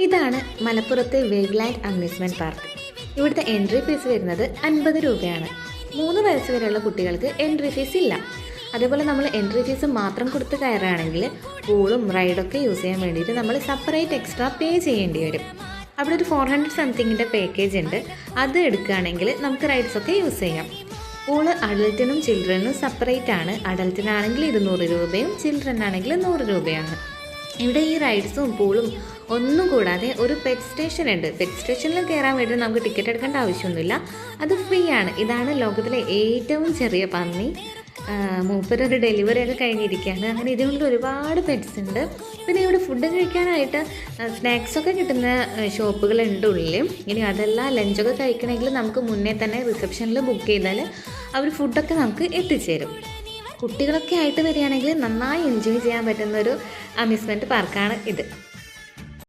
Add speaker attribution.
Speaker 1: ഇതാണ് മലപ്പുറത്തെ വേഗ്ലാൻഡ് amusement park. ഇവിടുത്തെ എൻട്രി ഫീസ് വരുന്നത് അൻപത് രൂപയാണ്. മൂന്ന് വയസ്സ് വരെയുള്ള കുട്ടികൾക്ക് എൻട്രി ഫീസ് ഇല്ല. അതേപോലെ നമ്മൾ എൻട്രി ഫീസ് മാത്രം കൊടുത്ത് കയറുകയാണെങ്കിൽ പൂളും റൈഡൊക്കെ യൂസ് ചെയ്യാൻ വേണ്ടിയിട്ട് നമ്മൾ സെപ്പറേറ്റ് എക്സ്ട്രാ പേ ചെയ്യേണ്ടി വരും. അവിടെ ഒരു ഫോർ ഹൺഡ്രഡ് സംതിങ്ങിന്റെ പാക്കേജ് ഉണ്ട്. അത് എടുക്കുകയാണെങ്കിൽ നമുക്ക് റൈഡ്സൊക്കെ യൂസ് ചെയ്യാം. പൂൾ അഡൽറ്റിനും ചിൽഡ്രനും സെപ്പറേറ്റ് ആണ്. അഡൽറ്റിനാണെങ്കിൽ ഇരുന്നൂറ് രൂപയും ചിൽഡ്രനാണെങ്കിൽ നൂറ് രൂപയാണ്. ഇവിടെ ഈ റൈഡ്സും പൂളും ഒന്നും കൂടാതെ ഒരു പെറ്റ് സ്റ്റേഷൻ ഉണ്ട്. പെറ്റ് സ്റ്റേഷനിൽ കയറാൻ വേണ്ടി നമുക്ക് ടിക്കറ്റ് എടുക്കേണ്ട ആവശ്യമൊന്നുമില്ല. അത് ഫ്രീ ആണ്. ഇതാണ് ലോകത്തിലെ ഏറ്റവും ചെറിയ പന്നി. മൂപ്പരൊരു ഡെലിവറി ഒക്കെ കഴിഞ്ഞിരിക്കുകയാണ്. അങ്ങനെ ഇതുകൊണ്ട് ഒരുപാട് പെറ്റ്സ് ഉണ്ട്. പിന്നെ ഇവിടെ ഫുഡ് കഴിക്കാനായിട്ട് സ്നാക്സ് ഒക്കെ കിട്ടുന്ന ഷോപ്പുകളുണ്ട് ഉള്ളിൽ ഇനി അതല്ല ലഞ്ചൊക്കെ കഴിക്കണമെങ്കിൽ നമുക്ക് മുന്നേ തന്നെ റിസപ്ഷനിൽ ബുക്ക് ചെയ്താൽ അവർ ഫുഡൊക്കെ നമുക്ക് എത്തിച്ചേരും. കുട്ടികളൊക്കെ ആയിട്ട് വരികയാണെങ്കിൽ നന്നായി എൻജോയ് ചെയ്യാൻ പറ്റുന്ന ഒരു അമ്യൂസ്മെന്റ് പാർക്കാണ് ഇത്.